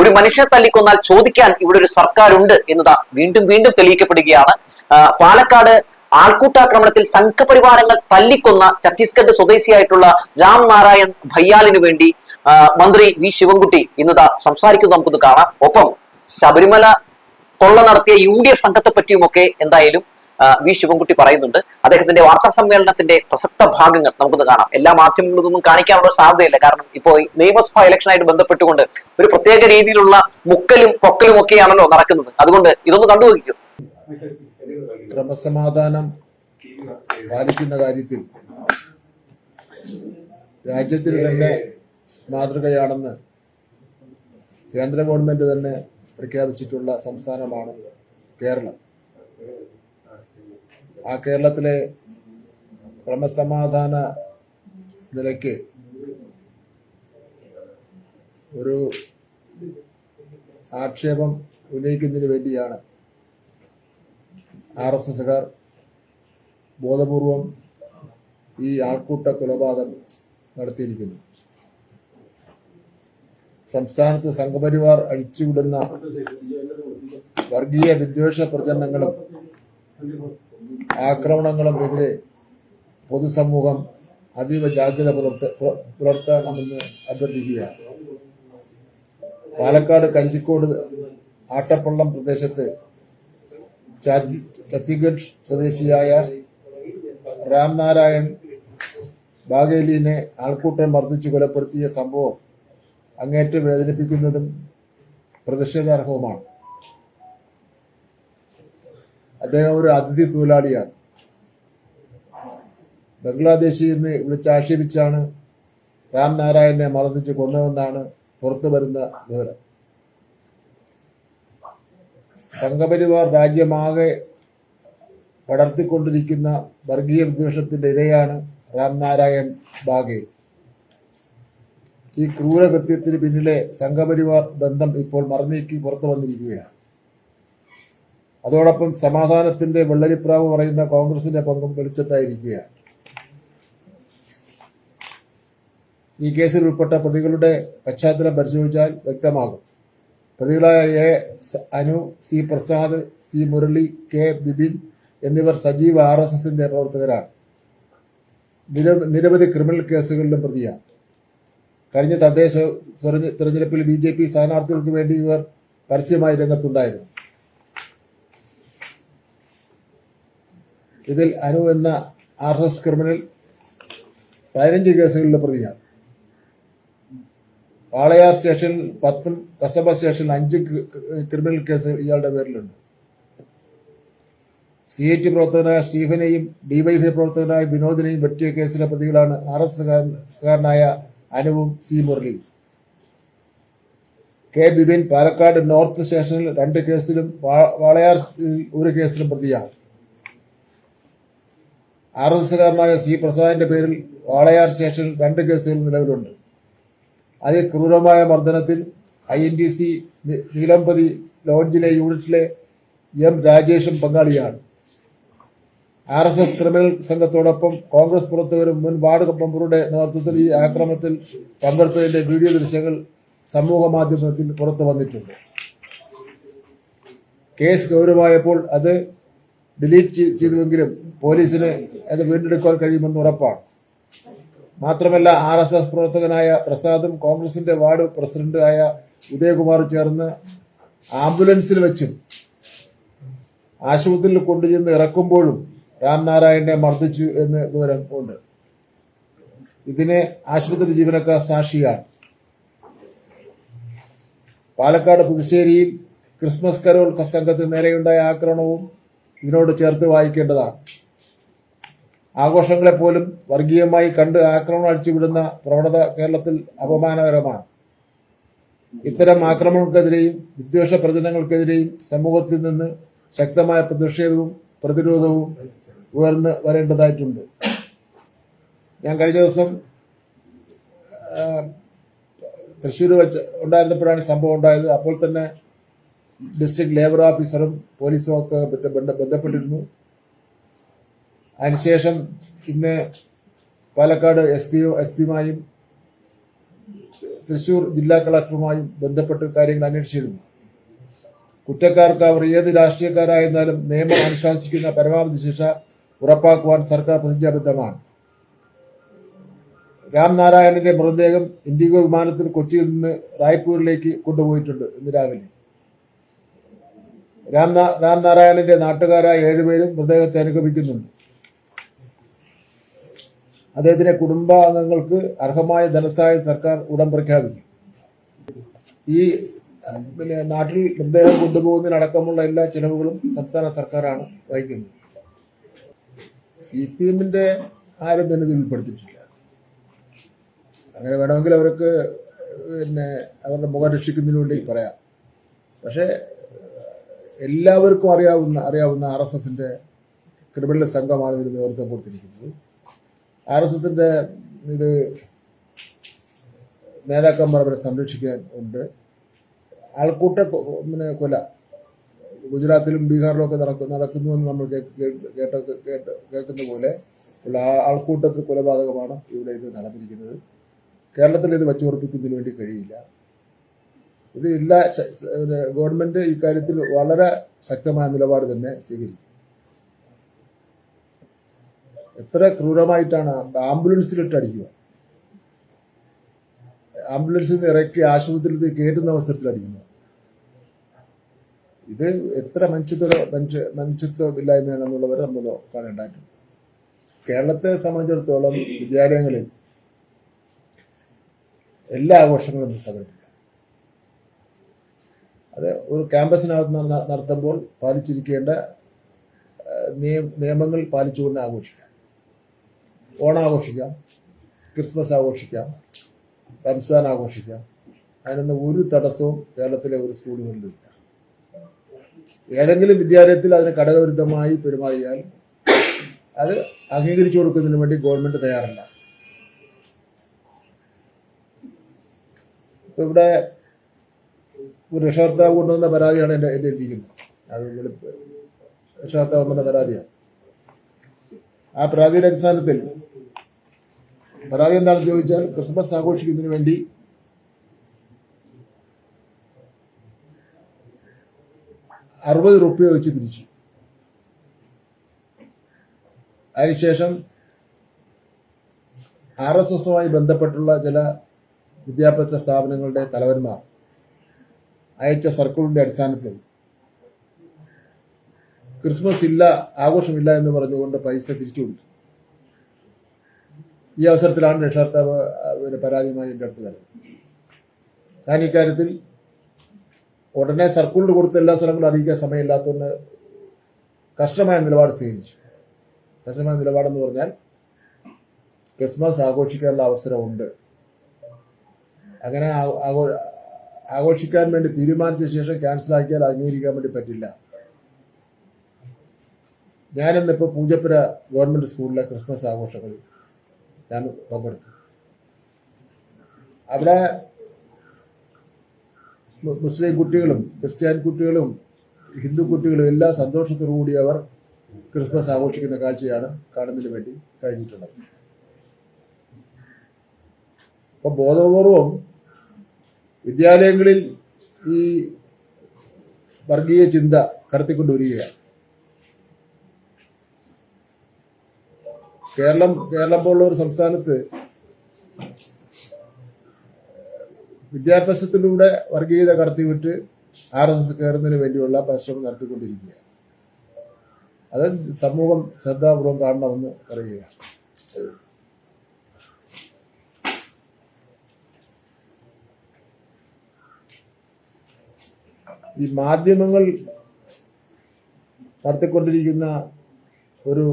ഒരു മനുഷ്യനെ തല്ലിക്കൊന്നാൽ ചോദിക്കാൻ ഇവിടെ ഒരു സർക്കാരുണ്ട് എന്നതാ വീണ്ടും വീണ്ടും തെളിയിക്കപ്പെടുകയാണ്. പാലക്കാട് ആൾക്കൂട്ടാക്രമണത്തിൽ സംഘപരിവാരങ്ങൾ തല്ലിക്കൊന്ന ഛത്തീസ്ഗഡ് സ്വദേശിയായിട്ടുള്ള രാം നാരായൺ ഭയ്യാലിനു വേണ്ടി മന്ത്രി വി ശിവൻകുട്ടി ഇന്നതാ സംസാരിക്കുന്നത് നമുക്കൊന്ന് കാണാം. ഒപ്പം ശബരിമല കൊള്ള നടത്തിയ യു ഡി എഫ് സംഘത്തെ പറ്റിയുമൊക്കെ എന്തായാലും വി ശിവൻകുട്ടി പറയുന്നുണ്ട്. അദ്ദേഹത്തിന്റെ വാർത്താ സമ്മേളനത്തിന്റെ പ്രസക്ത ഭാഗങ്ങൾ നമുക്കൊന്ന് കാണാം. എല്ലാ മാധ്യമങ്ങളും ഇതൊന്നും കാണിക്കാനുള്ള സാധ്യതയില്ല. കാരണം ഇപ്പോൾ നിയമസഭാ ഇലക്ഷനായിട്ട് ബന്ധപ്പെട്ടുകൊണ്ട് ഒരു പ്രത്യേക രീതിയിലുള്ള മുക്കലും പൊക്കലും ഒക്കെയാണല്ലോ നടക്കുന്നത്. അതുകൊണ്ട് ഇതൊന്ന് കണ്ടുപോയിക്കും ക്രമസമാധാനം പാലിക്കുന്ന കാര്യത്തിൽ രാജ്യത്തിന് തന്നെ മാതൃകയാണെന്ന് കേന്ദ്ര ഗവൺമെന്റ് തന്നെ പ്രഖ്യാപിച്ചിട്ടുള്ള സംസ്ഥാനമാണ് കേരളം. ആ കേരളത്തിലെ ക്രമസമാധാന നിലയ്ക്ക് ഒരു ആക്ഷേപം ഉന്നയിക്കുന്നതിന് വേണ്ടിയാണ് ആർ എസ് എസുകാർ ബോധപൂർവം ഈ ആൾക്കൂട്ട കൊലപാതകം നടത്തിയിരിക്കുന്നു. സംസ്ഥാനത്ത് സംഘപരിവാർ അഴിച്ചുവിടുന്ന വർഗീയ വിദ്വേഷ പ്രചരണങ്ങളും ആക്രമണങ്ങളും എതിരെ പൊതുസമൂഹം അതീവ ജാഗ്രത പുലർത്ത പുലർത്തണമെന്ന് അഭ്യർത്ഥിക്കുകയാണ്. പാലക്കാട് കഞ്ചിക്കോട് ആട്ടപ്പള്ളം പ്രദേശത്ത് ഛത്തീഗഡ് സ്വദേശിയായ രാംനാരായൺ ബാഗേലിനെ ആൾക്കൂട്ടം മർദ്ദിച്ചു കൊലപ്പെടുത്തിയ സംഭവം അങ്ങേറ്റം വേദനിപ്പിക്കുന്നതും പ്രതിഷേധാർഹവുമാണ്. അദ്ദേഹം ഒരു അതിഥി തൊഴിലാളിയാണ്. ബംഗ്ലാദേശിൽ നിന്ന് വിളിച്ചാക്ഷേപിച്ചാണ് രാംനാരായണനെ മർദ്ദിച്ച് കൊന്നതെന്നാണ് പുറത്തു വരുന്ന വിവരം. സംഘപരിവാർ രാജ്യമാകെ പടർത്തിക്കൊണ്ടിരിക്കുന്ന വർഗീയ വിദ്വേഷത്തിന്റെ ഇരയാണ് രാം രാംനാരായൺ ബാഗെ. ഈ ക്രൂരകൃത്യത്തിന് പിന്നിലെ സംഘപരിവാർ ബന്ധം ഇപ്പോൾ മറന്നീക്കി പുറത്തു വന്നിരിക്കുകയാണ്. അതോടൊപ്പം സമാധാനത്തിന്റെ വെള്ളരിപ്രാവ് പറയുന്ന കോൺഗ്രസിന്റെ പങ്കും വെളിച്ചത്തായിരിക്കുകയാണ്. ഈ കേസിൽ ഉൾപ്പെട്ട പ്രതികളുടെ പശ്ചാത്തലം പരിശോധിച്ചാൽ വ്യക്തമാകും. പ്രതികളായ A Anu C Prasad C Murali K Bibin എന്നിവർ സജീവ ആർ എസ് എസിന്റെ പ്രവർത്തകരാണ്. നിര- നിരവധി ക്രിമിനൽ കേസുകളിലും പ്രതിയാണ്. കഴിഞ്ഞ തദ്ദേശ തെരഞ്ഞെ- തെരഞ്ഞെടുപ്പിൽ ബി ജെ പി സ്ഥാനാർത്ഥികൾക്ക് വേണ്ടി ഇവർ പരസ്യമായി രംഗത്തുണ്ടായിരുന്നു. ഇതിൽ അനു എന്ന ആർ എസ് എസ് ക്രിമിനൽ പതിനഞ്ച് കേസുകളിലെ പ്രതിയാണ്. വാളയാർ സ്റ്റേഷനിൽ പത്തും കസബ സ്റ്റേഷനിൽ അഞ്ച് ക്രിമിനൽ കേസ് ഇയാളുടെ പേരിലുണ്ട്. സി എച്ച് പ്രവർത്തകനായ സ്റ്റീഫനെയും ഡിവൈഫൈ പ്രവർത്തകനായ വിനോദിനെയും വെട്ടിയ കേസിലെ പ്രതികളാണ് ആർ എസ് കാരനായ അനുവും സി മുരളിയും കെ ബിബിൻ പാലക്കാട് നോർത്ത് സ്റ്റേഷനിൽ രണ്ട് കേസിലും വാളയാർ ഒരു കേസിലും പ്രതിയാണ്. ആർ എസ് എസുകാരനായ സി പ്രസാദിന്റെ പേരിൽ വാളയാർ സ്റ്റേഷനിൽ രണ്ട് കേസുകൾ നിലവിലുണ്ട്. അതിൽ ക്രൂരമായ മർദ്ദനത്തിൽ I N T C Neelampathi ലോഡ്ജിലെ യൂണിറ്റിലെ എം രാജേഷും പങ്കാളിയാണ്. ആർ എസ് എസ് ക്രിമിനൽ സംഘത്തോടൊപ്പം കോൺഗ്രസ് പ്രവർത്തകരും മുൻ വാർഡ് മെമ്പറുടെ നേതൃത്വത്തിൽ ഈ ആക്രമണത്തിൽ പങ്കെടുത്തതിന്റെ വീഡിയോ ദൃശ്യങ്ങൾ സമൂഹ മാധ്യമത്തിൽ പുറത്തു വന്നിട്ടുണ്ട് കേസ് ഗൗരവമായപ്പോൾ അത് ഡിലീറ്റ് ചെയ്- ചെയ്തുവെങ്കിലും പോലീസിന് അത് വീണ്ടെടുക്കാൻ കഴിയുമെന്ന് ഉറപ്പാണ്. മാത്രമല്ല ആർ എസ് എസ് പ്രവർത്തകനായ പ്രസാദും കോൺഗ്രസിന്റെ വാർഡ് പ്രസിഡന്റ് ആയ ഉദയകുമാർ ചേർന്ന് ആംബുലൻസിൽ വെച്ചും ആശുപത്രിയിൽ കൊണ്ടുചെന്ന് ഇറക്കുമ്പോഴും രാംനാരായണനെ മർദ്ദിച്ചു എന്ന് വിവരം ഉണ്ട്. ഇതിന് ആശുപത്രി ജീവനക്കാർ സാക്ഷിയാണ്. പാലക്കാട് പുതുശ്ശേരിയിൽ ക്രിസ്മസ് കരോൾ സംഘത്തിന് നേരെയുണ്ടായ ആക്രമണവും ഇതിനോട് ചേർത്ത് വായിക്കേണ്ടതാണ്. ആഘോഷങ്ങളെ പോലും വർഗീയമായി കണ്ട് ആക്രമണം അഴിച്ചുവിടുന്ന പ്രവണത കേരളത്തിൽ അപമാനകരമാണ്. ഇത്തരം ആക്രമണങ്ങൾക്കെതിരെയും വിദ്വേഷ പ്രചരണങ്ങൾക്കെതിരെയും സമൂഹത്തിൽ നിന്ന് ശക്തമായ പ്രതിഷേധവും പ്രതിരോധവും ഉയർന്ന് വരേണ്ടതായിട്ടുണ്ട്. ഞാൻ കഴിഞ്ഞ ദിവസം തൃശ്ശൂർ വെച്ച് ഉണ്ടായിരുന്നപ്പോഴാണ് സംഭവം ഉണ്ടായത്. അപ്പോൾ തന്നെ ഡിസ്ട്രിക്ട് ലേബർ ഓഫീസറും പോലീസും ഒക്കെ ബന്ധ- ബന്ധ- ബന്ധപ്പെട്ടിരുന്നു. അതിനുശേഷം ഇന്ന് പാലക്കാട് എസ് പി എസ് പിയുമായും തൃശൂർ ജില്ലാ കളക്ടറുമായും ബന്ധപ്പെട്ട് കാര്യങ്ങൾ അന്വേഷിച്ചിരുന്നു. കുറ്റക്കാർക്ക് അവർ ഏത് രാഷ്ട്രീയക്കാരായിരുന്നാലും നിയമം അനുശാസിക്കുന്ന പരമാവധി ശിക്ഷ ഉറപ്പാക്കുവാൻ സർക്കാർ പ്രതിജ്ഞാബദ്ധമാണ്. രാംനാരായണന്റെ മൃതദേഹം ഇൻഡിഗോ വിമാനത്തിൽ കൊച്ചിയിൽ നിന്ന് റായ്പൂരിലേക്ക് കൊണ്ടുപോയിട്ടുണ്ട് ഇന്ന് രാവിലെ. രാംനാ രാംനാരായണന്റെ നാട്ടുകാരായ ഏഴുപേരും മൃതദേഹത്തെ അനുഗമിക്കുന്നുണ്ട്. അദ്ദേഹത്തിന്റെ കുടുംബാംഗങ്ങൾക്ക് അർഹമായ ധനസഹായം സർക്കാർ ഉടൻ പ്രഖ്യാപിക്കും. ഈ പിന്നെ നാട്ടിൽ മൃതദേഹം കൊണ്ടുപോകുന്നതിനടക്കമുള്ള എല്ലാ ചെലവുകളും സംസ്ഥാന സർക്കാരാണ് വഹിക്കുന്നത്. സി പി എമ്മിന്റെ ആരും തന്നെ ഇതിൽ ഉൾപ്പെടുത്തിയിട്ടില്ല. അങ്ങനെ വേണമെങ്കിൽ അവർക്ക് പിന്നെ അവരുടെ മുഖം രക്ഷിക്കുന്നതിന് വേണ്ടി പറയാം. പക്ഷേ എല്ലാവർക്കും അറിയാവുന്ന അറിയാവുന്ന ആർ എസ് എസിന്റെ ക്രിമിനൽ സംഘമാണ് ഇതിന് നേതൃത്വം കൊടുത്തിരിക്കുന്നത്. ആർ എസ് എസിന്റെ ഇത് നേതാക്കന്മാർ അവരെ സംരക്ഷിക്കാൻ ഉണ്ട്. ആൾക്കൂട്ട പിന്നെ കൊല. ഗുജറാത്തിലും ബീഹാറിലും ഒക്കെ നടക്കു നടക്കുന്നുവെന്ന് നമ്മൾ കേട്ട കേട്ട് കേൾക്കുന്ന പോലെ ഉള്ള ആൾക്കൂട്ടത്തിൽ കൊലപാതകമാണ് ഇവിടെ ഇത് നടന്നിരിക്കുന്നത്. കേരളത്തിൽ ഇത് വച്ചുറപ്പിക്കുന്നതിന് വേണ്ടി കഴിയില്ല. ഇത് എല്ലാ ഗവൺമെന്റ് ഇക്കാര്യത്തിൽ വളരെ ശക്തമായ നിലപാട് തന്നെ സ്വീകരിക്കും. എത്ര ക്രൂരമായിട്ടാണ് ആംബുലൻസിലിട്ട് അടിക്കുക. ആംബുലൻസിൽ നിന്ന് ഇറക്കി ആശുപത്രിയിൽ കയറ്റുന്ന അവസരത്തിൽ അടിക്കുന്നു. ഇത് എത്ര മനുഷ്യത്വ മനുഷ്യ മനുഷ്യത്വമില്ലായ്മയാണെന്നുള്ളവർ നമ്മൾ കാണേണ്ടതായിട്ടുണ്ട്. കേരളത്തെ സംബന്ധിച്ചിടത്തോളം വിദ്യാലയങ്ങളിൽ എല്ലാ ആഘോഷങ്ങളും സംഘടിപ്പിക്കാം. അത് ഒരു ക്യാമ്പസിനകത്ത് നട- നടത്തുമ്പോൾ പാലിച്ചിരിക്കേണ്ട നിയമങ്ങൾ പാലിച്ചുകൊണ്ട് ആഘോഷിക്കാം. ഓണാഘോഷിക്കാം ക്രിസ്മസ് ആഘോഷിക്കാം റംസാൻ ആഘോഷിക്കാം. അതിനൊന്നും ഒരു തടസ്സവും കേരളത്തിലെ ഒരു സ്കൂളുകളിലും ഇല്ല. ഏതെങ്കിലും വിദ്യാലയത്തിൽ അതിന് ഘടകവിരുദ്ധമായി പെരുമാറിയാൽ അത് അംഗീകരിച്ചു കൊടുക്കുന്നതിന് വേണ്ടി ഗവൺമെന്റ് തയ്യാറല്ല. ഇവിടെ ഒരു രക്ഷകർത്താവ് കൊണ്ടുവന്ന പരാതിയാണ് എന്റെ എന്റെ ഇരിക്കുന്നത്. അത് രക്ഷകർത്താവ് കൊണ്ടുവന്ന പരാതിയാണ്. ആ പരാതിയുടെ അടിസ്ഥാനത്തിൽ പരാതി എന്താണെന്ന് ചോദിച്ചാൽ ക്രിസ്മസ് ആഘോഷിക്കുന്നതിന് വേണ്ടി അറുപത് റുപ്യ വെച്ച് പിരിച്ചു അതിനുശേഷം ആർ എസ് എസുമായി ബന്ധപ്പെട്ടുള്ള ചില വിദ്യാഭ്യാസ സ്ഥാപനങ്ങളുടെ തലവന്മാർ അയച്ച സർക്കിളിന്റെ അടിസ്ഥാനത്തിൽ. ക്രിസ്മസ് ഇല്ല ആഘോഷമില്ല എന്ന് പറഞ്ഞുകൊണ്ട് പൈസ തിരിച്ചു കൊടുത്തു. ഈ അവസരത്തിലാണ് രക്ഷാകർത്താവ് പിന്നെ പരാതിയുമായി എന്റെ അടുത്ത് വരുന്നത്. ഞാൻ ഇക്കാര്യത്തിൽ ഉടനെ സർക്കിളിൽ കൊടുത്ത എല്ലാ സ്ഥലങ്ങളും അറിയിക്കാൻ സമയമില്ലാത്തതുകൊണ്ട് കർശനമായ നിലപാട് സ്വീകരിച്ചു. കർശനമായ നിലപാടെന്ന് പറഞ്ഞാൽ ക്രിസ്മസ് ആഘോഷിക്കാനുള്ള അവസരമുണ്ട്. അങ്ങനെ ആഘോ- ആഘോഷിക്കാൻ വേണ്ടി തീരുമാനിച്ച ശേഷം ക്യാൻസൽ ആക്കിയാൽ അംഗീകരിക്കാൻ വേണ്ടി പറ്റില്ല. ഞാനിന്നിപ്പോൾ പൂജപ്പുര ഗവൺമെന്റ് സ്കൂളിലെ ക്രിസ്മസ് ആഘോഷങ്ങളിൽ ഞാൻ പങ്കെടുത്തു. അവിടെ മുസ്ലിം കുട്ടികളും ക്രിസ്ത്യൻ കുട്ടികളും ഹിന്ദു കുട്ടികളും എല്ലാം സന്തോഷത്തോടു കൂടി അവർ ക്രിസ്മസ് ആഘോഷിക്കുന്ന കാഴ്ചയാണ് കാണുന്നതിന് വേണ്ടി കഴിഞ്ഞിട്ടുള്ളത്. അപ്പൊ ബോധപൂർവം വിദ്യാലയങ്ങളിൽ ഈ വർഗീയ ചിന്ത കടത്തിക്കൊണ്ടുവരികയാണ്. കേരളം കേരളം പോലുള്ള ഒരു സംസ്ഥാനത്ത് വിദ്യാഭ്യാസത്തിലൂടെ വർഗീയത കടത്തിവിട്ട് ആർ എസ് എസ് കയറുന്നതിന് വേണ്ടിയുള്ള പരിശ്രമം നടത്തിക്കൊണ്ടിരിക്കുകയാണ്. അത് സമൂഹം ശ്രദ്ധാപൂർവം കാണണമെന്ന് പറയുകയാണ്. ഈ മാധ്യമങ്ങൾ നടത്തിക്കൊണ്ടിരിക്കുന്ന ഒരു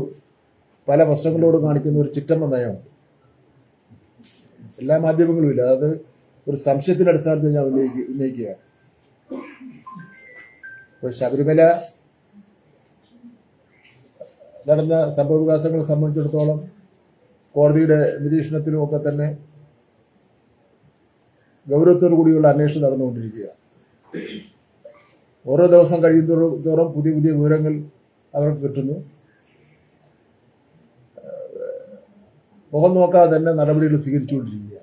പല പ്രശ്നങ്ങളോട് കാണിക്കുന്ന ഒരു ചിറ്റമ്മ നയമാണ് എല്ലാ മാധ്യമങ്ങളും ഇല്ല. അത് ഒരു സംശയത്തിന്റെ അടിസ്ഥാനത്തിൽ ഞാൻ ഉന്നയിക്കുക ഉന്നയിക്കുകയാണ്. ശബരിമല നടന്ന സംഭവവികാസങ്ങളെ സംബന്ധിച്ചിടത്തോളം കോടതിയുടെ നിരീക്ഷണത്തിലും ഒക്കെ തന്നെ ഗൗരവത്തോടു കൂടിയുള്ള അന്വേഷണം നടന്നുകൊണ്ടിരിക്കുകയാണ്. ഓരോ ദിവസം കഴിയുന്തോറും തോറും പുതിയ പുതിയ വിവരങ്ങൾ അവർക്ക് കിട്ടുന്നു. മുഖം നോക്കാതെ തന്നെ നടപടികൾ സ്വീകരിച്ചുകൊണ്ടിരിക്കുക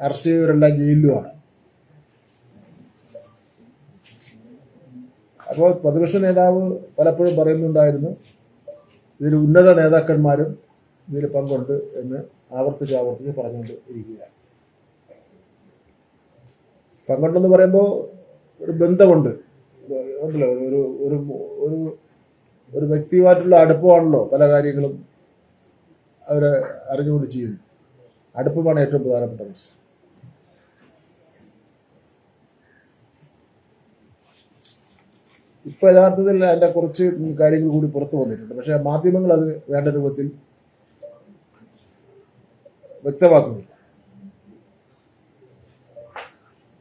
അറസ്റ്റ് ചെയ്തവരെല്ലാം ജയിലിലുമാണ്. അപ്പോൾ പ്രതിപക്ഷ നേതാവ് പലപ്പോഴും പറയുന്നുണ്ടായിരുന്നു ഇതിൽ ഉന്നത നേതാക്കന്മാരും ഇതിൽ പങ്കുണ്ട് എന്ന് ആവർത്തിച്ച് ആവർത്തിച്ച് പറഞ്ഞുകൊണ്ട് ഇരിക്കുകയാണ് പങ്കുണ്ടെന്ന് പറയുമ്പോൾ ഒരു ബന്ധമുണ്ട്. ഉണ്ടല്ലോ ഒരു ഒരു ഒരു ഒരു വ്യക്തിയുമായിട്ടുള്ള അടുപ്പമാണല്ലോ പല കാര്യങ്ങളും അവരെ അറിഞ്ഞുകൊണ്ട് ചെയ്യുന്നു അടുപ്പമാണ് ഏറ്റവും പ്രധാനപ്പെട്ട വിഷയം ഇപ്പൊ യഥാർത്ഥത്തിൽ അതിന്റെ കുറച്ച് കാര്യങ്ങൾ കൂടി പുറത്തു വന്നിട്ടുണ്ട്. പക്ഷെ മാധ്യമങ്ങൾ അത് വേണ്ട രൂപത്തിൽ വ്യക്തമാക്കുന്നില്ല.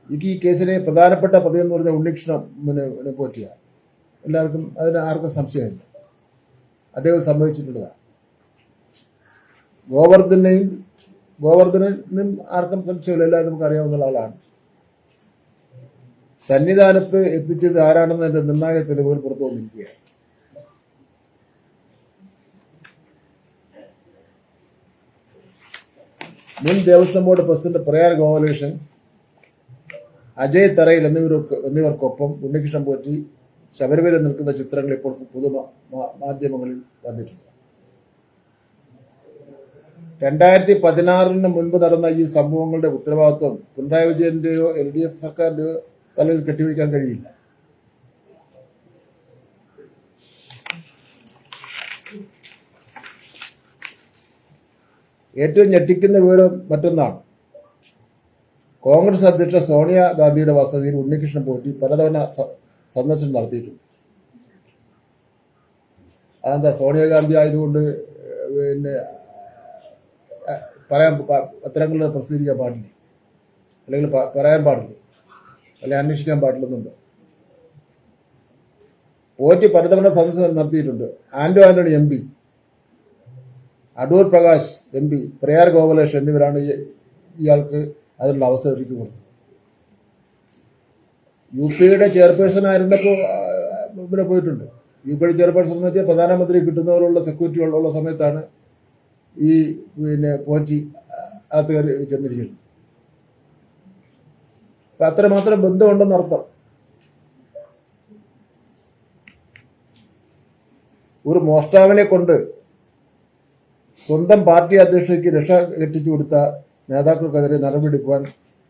എനിക്ക് ഈ കേസിലെ പ്രധാനപ്പെട്ട പ്രതി എന്ന് പറഞ്ഞ പിന്നെ പോറ്റിയ. എല്ലാവർക്കും അതിന് ആർക്കും സംശയമില്ല. അദ്ദേഹം സംഭവിച്ചിട്ടുള്ളതാണ് ഗോവർദ്ധനെയും ഗോവർദ്ധനും ആർക്കും സംശയമില്ല. എല്ലാവരും നമുക്ക് അറിയാവുന്ന ആളാണ് സന്നിധാനത്ത് എത്തിച്ചത് ആരാണെന്നതിന്റെ നിർണായക തെളിവുകൾ പുറത്തു വന്നിരിക്കുകയാണ്. മുൻ ദേവസ്വം ബോർഡ് പ്രസിഡന്റ് പ്രയാർ ഗോപാലകൃഷ്ണൻ അജയ് തറയിൽ എന്നിവർക്ക് എന്നിവർക്കൊപ്പം ഉണ്ണികൃഷ്ണൻ പോറ്റി ശബരിമല നിൽക്കുന്ന ചിത്രങ്ങൾ ഇപ്പോൾ പൊതു മാധ്യമങ്ങളിൽ വന്നിട്ടുണ്ട്. രണ്ടായിരത്തി പതിനാറിന് മുൻപ് നടന്ന ഈ സംഭവങ്ങളുടെ ഉത്തരവാദിത്വം പിണറായി വിജയന്റെയോ എൽ ഡി എഫ് സർക്കാരിന്റെയോ തലയിൽ കെട്ടിവയ്ക്കാൻ കഴിയില്ല. ഏറ്റവും ഞെട്ടിക്കുന്ന വിവരം മറ്റൊന്നാണ്. കോൺഗ്രസ് അധ്യക്ഷ സോണിയ ഗാന്ധിയുടെ വസതിയിൽ ഉണ്ണികൃഷ്ണൻ പോറ്റി പലതവണ സന്ദർശനം നടത്തിയിട്ടുണ്ട് അതെന്താ സോണിയാഗാന്ധി ആയതുകൊണ്ട് പിന്നെ പറയാൻ പത്രങ്ങളിൽ പ്രസിദ്ധീകരിക്കാൻ പാടില്ല? അല്ലെങ്കിൽ പറയാൻ പാടില്ല? അല്ലെങ്കിൽ അന്വേഷിക്കാൻ പാടില്ലെന്നുണ്ട്? പോറ്റി പലതവണ സന്ദർശനം നടത്തിയിട്ടുണ്ട്. Anto Antony M P Adoor Prakash M P Prayar Gopalesh എന്നിവരാണ് ഇയാൾക്ക് അതിനുള്ള അവസരം ഒരുക്കി കൊടുത്തു. യു പിയുടെ ചെയർപേഴ്സൺ ആയിരുന്നപ്പോൾ ഇവിടെ പോയിട്ടുണ്ട്. യു പിയുടെ ചെയർപേഴ്സൺ എന്ന് വെച്ചാൽ പ്രധാനമന്ത്രി കിട്ടുന്നവരുള്ള സെക്യൂരിറ്റി ഉള്ള സമയത്താണ് ഈ പിന്നെ പോറ്റി അകത്ത് കയറി ചെന്നിരിക്കുന്നത്. അപ്പൊ അത്രമാത്രം ബന്ധമുണ്ടെന്ന് അർത്ഥം. ഒരു മോഷ്ടാവിനെ കൊണ്ട് സ്വന്തം പാർട്ടി അധ്യക്ഷയ്ക്ക് രക്ഷ കെട്ടിച്ചു കൊടുത്ത നേതാക്കൾക്കെതിരെ നടപടിയെടുക്കുവാൻ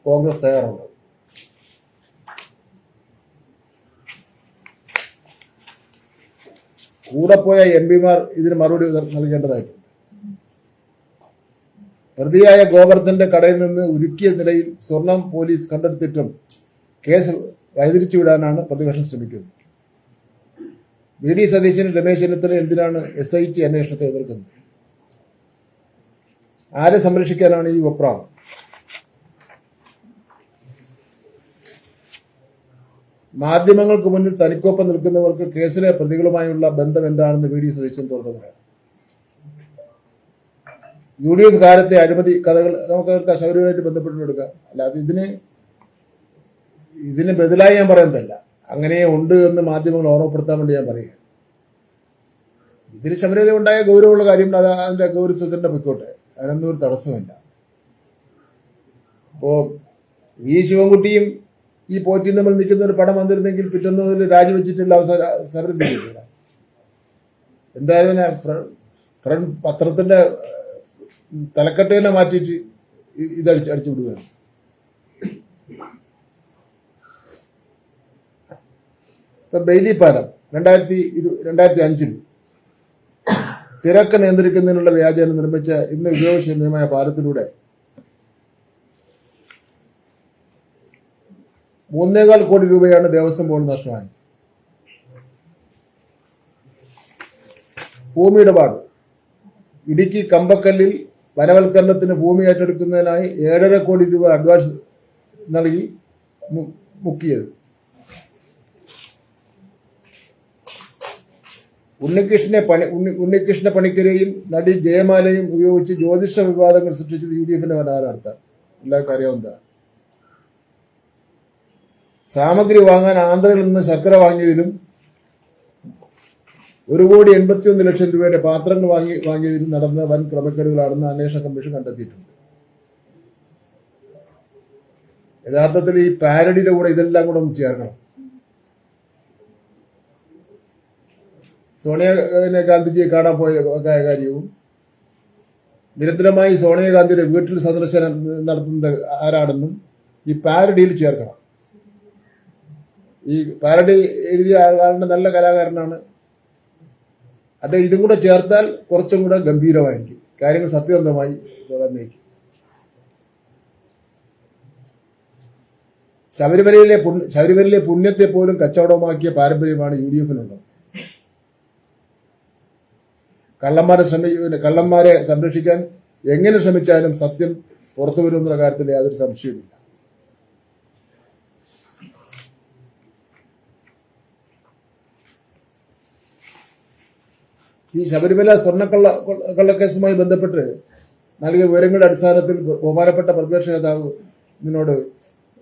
കോൺഗ്രസ് തയ്യാറുണ്ട്. കൂടെ പോയ എം പിമാർ ഇതിന് മറുപടി നൽകേണ്ടതായിട്ടുണ്ട്. പ്രതിയായ ഗോവർദ്ധന്റെ കടയിൽ നിന്ന് ഉരുക്കിയ നിലയിൽ സ്വർണം പോലീസ് കണ്ടെടുത്തിട്ടും കേസ് വഴിതിരിച്ചുവിടാനാണ് പ്രതിപക്ഷം ശ്രമിക്കുന്നത്. വി ഡി സതീശനും രമേശ് ചെന്നിത്തല എന്തിനാണ് എസ് ഐ ടി അന്വേഷണത്തെ എതിർക്കുന്നത്? ആരെ സംരക്ഷിക്കാനാണ് ഈ വെപ്രാളം മാധ്യമങ്ങൾക്ക് മുന്നിൽ തനിക്കൊപ്പം നിൽക്കുന്നവർക്ക് കേസിലെ പ്രതികളുമായുള്ള ബന്ധം എന്താണെന്ന് വി ഡി സതീശൻ തുറന്നു പറയാം. യു ഡി എഫ് കാലത്തെ അഴിമതി കഥകൾ നമുക്ക് ശബരിമലയായിട്ട് ബന്ധപ്പെട്ട് എടുക്കാം. അല്ലാതെ ഇതിന് ഇതിന് ബദലായി ഞാൻ പറയുന്നതല്ല. അങ്ങനെ ഉണ്ട് എന്ന് മാധ്യമങ്ങൾ ഓർമ്മപ്പെടുത്താൻ വേണ്ടി ഞാൻ പറയുക ഇതിന് ശബരിമല ഉണ്ടായ ഗൗരവമുള്ള കാര്യം അത് അതിന്റെ ഗൗരവത്തിന്റെ പൊയ്ക്കോട്ടെ. അതിനൊന്നും ഒരു തടസ്സമില്ല അപ്പോ വി ശിവൻകുട്ടിയും ഈ പോറ്റിയും നമ്മൾ നിൽക്കുന്ന ഒരു പടം വന്നിരുന്നെങ്കിൽ പിറ്റൊന്നും രാജിവെച്ചിട്ടുള്ള അവസര ചെയ്തില്ല എന്തായാലും ഫ്രണ്ട് പത്രത്തിന്റെ ഏഹ്, തലക്കെട്ട് തന്നെ മാറ്റിയിട്ട് ഇത് അടിച്ച് അടിച്ചു വിടുകയാണ്. ഇപ്പൊ ബെയിലി പാലം രണ്ടായിരത്തി ഇരു രണ്ടായിരത്തി അഞ്ചിൽ തിരക്ക് നിയന്ത്രിക്കുന്നതിനുള്ള വ്യാജേന നിർമ്മിച്ച ഇന്ന് ഉപയോഗശൂന്യമായ പാലത്തിലൂടെ മൂന്നേകാൽ കോടി രൂപയാണ് ദേവസ്വം ബോർഡ് നഷ്ടമായത് ഭൂമി ഇടപാട്. ഇടുക്കി കമ്പക്കല്ലിൽ വനവൽക്കരണത്തിന് ഭൂമി ഏറ്റെടുക്കുന്നതിനായി ഏഴര കോടി രൂപ അഡ്വാൻസ് നൽകി മുക്കിയത്. ഉണ്ണികൃഷ്ണനെ പണി ഉണ്ണി ഉണ്ണികൃഷ്ണ പണിക്കരെയും നടി ജയമാലയും ഉപയോഗിച്ച് ജ്യോതിഷ വിവാദങ്ങൾ സൃഷ്ടിച്ചത് യു ഡി എഫിന്റെ വനാരാർത്താണ് എല്ലാവർക്കും അറിയാവുന്നതാണ് സാമഗ്രി വാങ്ങാൻ ആന്ധ്രയിൽ നിന്ന് ശർക്കര വാങ്ങിയതിലും ഒരു കോടി എൺപത്തിയൊന്ന് ലക്ഷം രൂപയുടെ പാത്രങ്ങൾ വാങ്ങി വാങ്ങിയതിലും നടന്ന വൻ ക്രമക്കേടുകളാണെന്ന് അന്വേഷണ കമ്മീഷൻ കണ്ടെത്തിയിട്ടുണ്ട്. യഥാർത്ഥത്തിൽ ഈ പാരഡിയുടെ കൂടെ ഇതെല്ലാം കൂടെ ഒന്ന് ചേർക്കണം. സോണിയ ഗാന്ധിജിയെ കാണാൻ പോയ കാര്യവും. നിരന്തരമായി സോണിയാഗാന്ധിയുടെ വീട്ടിൽ സന്ദർശനം നടത്തുന്നത് ആരാണെന്നും ഈ പാരഡിയിൽ ചേർക്കണം. ഈ പാരഡി എഴുതിയ ആളാണ് നല്ല കലാകാരനാണ്. അത് ഇതും കൂടെ ചേർത്താൽ കുറച്ചും കൂടെ ഗംഭീരമായിരിക്കും. കാര്യങ്ങൾ സത്യസന്ധമായി വന്നേക്കും ശബരിമലയിലെ ശബരിമലയിലെ പുണ്യത്തെ പോലും കച്ചവടമാക്കിയ പാരമ്പര്യമാണ് യു ഡി എഫിനുള്ളത്. കള്ളന്മാരെ ശ്രമി കള്ളന്മാരെ സംരക്ഷിക്കാൻ എങ്ങനെ ശ്രമിച്ചാലും സത്യം പുറത്തു വരുമെന്നുള്ള കാര്യത്തിൽ യാതൊരു സംശയവുമില്ല. ഈ ശബരിമല സ്വർണക്കള്ള കൊള്ള- കള്ളക്കേസുമായി ബന്ധപ്പെട്ട് നൽകിയ വിവരങ്ങളുടെ അടിസ്ഥാനത്തിൽ ബഹുമാനപ്പെട്ട പ്രതിപക്ഷ നേതാവ് ഇതിനോട്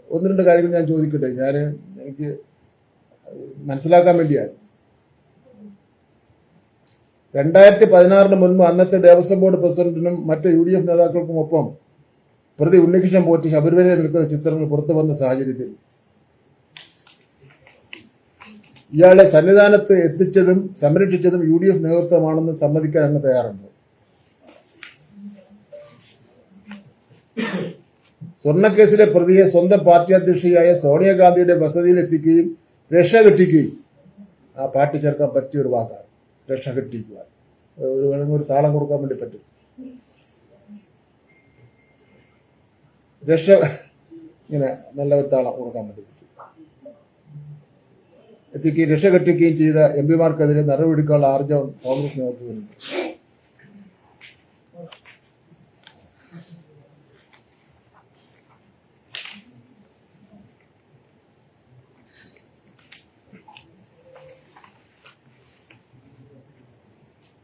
ഒന്ന് രണ്ട് കാര്യങ്ങൾ ഞാൻ ചോദിക്കട്ടെ? ഞാൻ എനിക്ക് മനസ്സിലാക്കാൻ വേണ്ടിയാണ്. രണ്ടായിരത്തി പതിനാറിന് മുൻപ് അന്നത്തെ ദേവസ്വം ബോർഡ് പ്രസിഡന്റിനും മറ്റ് യു ഡി എഫ് നേതാക്കൾക്കും ഒപ്പം പ്രതി ഉണ്ണികൃഷ്ണൻ പോറ്റി ശബരിമലയിൽ നിൽക്കുന്ന ചിത്രങ്ങൾ പുറത്തു വന്ന സാഹചര്യത്തിൽ ഇയാളെ സന്നിധാനത്ത് എത്തിച്ചതും സംരക്ഷിച്ചതും യു ഡി എഫ് നേതൃത്വമാണെന്ന് സമ്മതിക്കാൻ അങ്ങ് തയ്യാറുണ്ട്. സ്വർണക്കേസിലെ പ്രതിയെ സ്വന്തം പാർട്ടി അധ്യക്ഷയായ സോണിയാഗാന്ധിയുടെ വസതിയിൽ എത്തിക്കുകയും രക്ഷ കെട്ടിക്കുകയും ആ പാർട്ടി ചേർക്കാൻ പറ്റിയ ഒരു വാക്കാണ്. രക്ഷ കെട്ടിക്കുക ഒരു വേണമെങ്കിൽ ഒരു താളം കൊടുക്കാൻ വേണ്ടി പറ്റും. രക്ഷ ഇങ്ങനെ നല്ല ഒരു താളം കൊടുക്കാൻ വേണ്ടി പറ്റും. എത്തിക്കുകയും രക്ഷ കെട്ടിക്കുകയും ചെയ്ത എം പിമാർക്കെതിരെ നടപടിയെടുക്കാനുള്ള ആർജവം കോൺഗ്രസ് നേതൃത്വത്തിനുണ്ട്.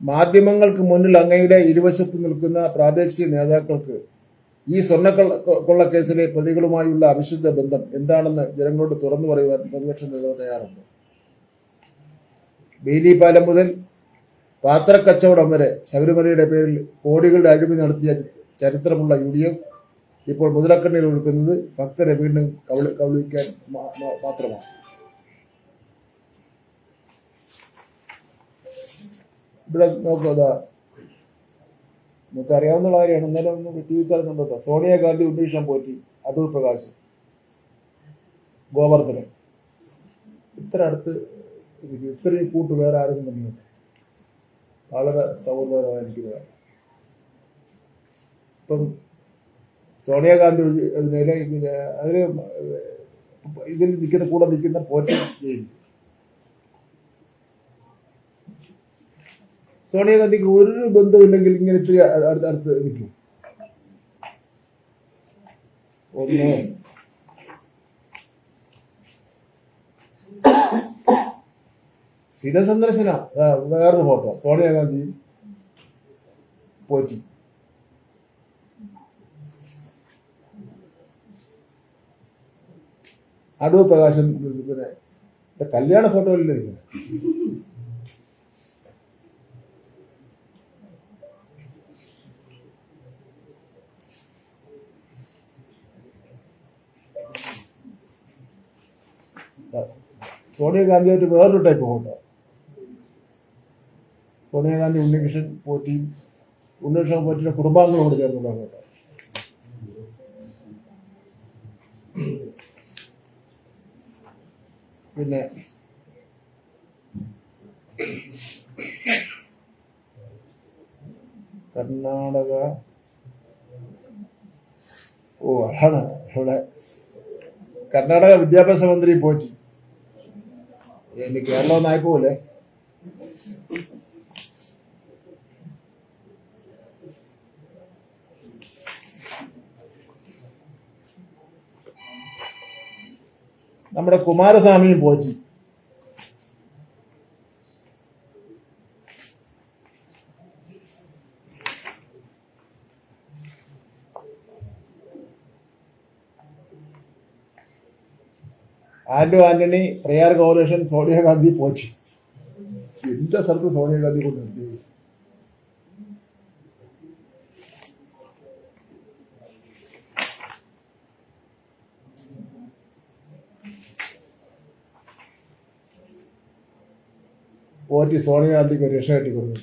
മാധ്യമങ്ങൾക്ക് മുന്നിൽ അങ്ങയുടെ ഇരുവശത്ത് നിൽക്കുന്ന പ്രാദേശിക നേതാക്കൾക്ക് ഈ സ്വർണക്കൊള്ള കൊള്ളക്കേസിലെ പ്രതികളുമായുള്ള അവിശുദ്ധ ബന്ധം എന്താണെന്ന് ജനങ്ങളോട് തുറന്നു പറയുവാൻ പ്രതിപക്ഷ നേതാവ് തയ്യാറുണ്ട്. ബെയിലി പാലം മുതൽ പാത്രക്കച്ചവടം വരെ ശബരിമലയുടെ പേരിൽ കോടികളുടെ അഴിമതി നടത്തിയ ചരിത്രമുള്ള യു ഡി എഫ് ഇപ്പോൾ മുതലക്കണ്ണിൽ ഒഴുക്കുന്നത് ഭക്തരെ വീണ്ടും കവളി കവളിക്കാൻ മാത്രമാണ്. ഇവിടെ നോക്കുക നിങ്ങൾക്ക് അറിയാവുന്ന കാര്യമാണ്. എന്നാലും ഒന്ന് ടി വിക്കാർ കണ്ടോട്ടോ സോണിയാഗാന്ധി ഉണ്ണികൃഷ്ണൻ പോറ്റി അടൂർ പ്രകാശ് ഗോവർദ്ധനൻ. ഇത്ര അടുത്ത് ഇത്രയും കൂട്ട് വേറെ ആരും തന്നെ വളരെ സൗഹൃദപരമായിരിക്കുന്നതാണ് ഇപ്പം സോണിയാഗാന്ധി ഗാന്ധി നില അതിന് ഇതിൽ നിൽക്കുന്ന കൂടെ നിൽക്കുന്ന പോറ്റി ജയിലിൽ. സോണിയാഗാന്ധിക്ക് ഒരു ബന്ധമില്ലെങ്കിൽ ഇങ്ങനെ ഇത്തിരി അടുത്ത് അടുത്ത് നിൽക്കും. ഒന്ന് സ്ഥിര സന്ദർശന വേറൊരു ഫോട്ടോ സോണിയാഗാന്ധി പോറ്റി. അടൂർ പ്രകാശൻ പിന്നെ കല്യാണ കല്യാണ ഫോട്ടോയിലല്ലേ ഇരിക്കുന്നത് സോണിയാഗാന്ധിയായിട്ട് വേറൊരു ടൈപ്പ് ഫോട്ടോ സോണിയാഗാന്ധി ഉണ്ണികൃഷ്ണൻ പോറ്റിയും ഉണ്ണികൃഷ്ണൻ പോറ്റിയുടെ കുടുംബാംഗങ്ങളോട് ചേർന്നുള്ള ഫോട്ടോ പിന്നെ കർണാടക. ഓ അതാണ് ഇവിടെ. കർണാടക വിദ്യാഭ്യാസ മന്ത്രി പോറ്റി. ഇനി കേരളം ഒന്നായി പോലെ നമ്മുടെ കുമാരസ്വാമിയും പോറ്റി. ആന്റോ ആന്റണി പ്രയാർ ഗോകുലേഷൻ സോണിയാഗാന്ധി പോച്ചു എന്റെ സ്ഥലത്ത് സോണിയാഗാന്ധി കൊണ്ട് നിർത്തി പോറ്റി സോണിയാഗാന്ധിക്ക് ഒരു രക്ഷ കെട്ടിക്കൊടുത്തു.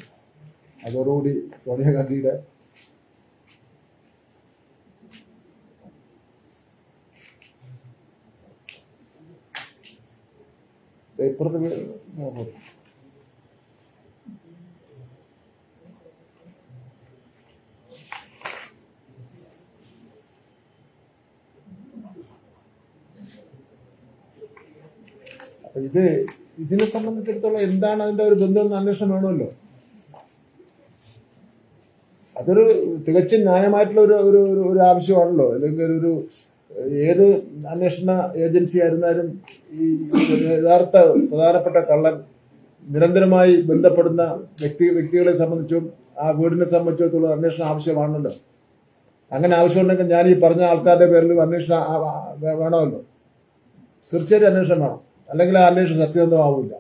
അതോടുകൂടി സോണിയാഗാന്ധിയുടെ ഇത് ഇതിനെ സംബന്ധിച്ചിടത്തോളം എന്താണ് അതിന്റെ ഒരു ബന്ധം എന്ന് അന്വേഷണം വേണമല്ലോ. അതൊരു തികച്ചും ന്യായമായിട്ടുള്ള ഒരു ഒരു ആവശ്യമാണല്ലോ. അല്ലെങ്കിൽ ഒരു ഏത് അന്വേഷണ ഏജൻസി ആയിരുന്നാലും ഈ യഥാർത്ഥ പ്രധാനപ്പെട്ട കള്ളൻ നിരന്തരമായി ബന്ധപ്പെടുന്ന വ്യക്തി വ്യക്തികളെ സംബന്ധിച്ചും ആ വീടിനെ സംബന്ധിച്ചിടത്തോളം അന്വേഷണം ആവശ്യമാണല്ലോ. അങ്ങനെ ആവശ്യമുണ്ടെങ്കിൽ ഞാൻ ഈ പറഞ്ഞ ആൾക്കാരുടെ പേരിൽ അന്വേഷണം വേണമല്ലോ. തീർച്ചയായിട്ടും അന്വേഷണം വേണം. അല്ലെങ്കിൽ ആ അന്വേഷണം സത്യസന്ധമാവില്ല.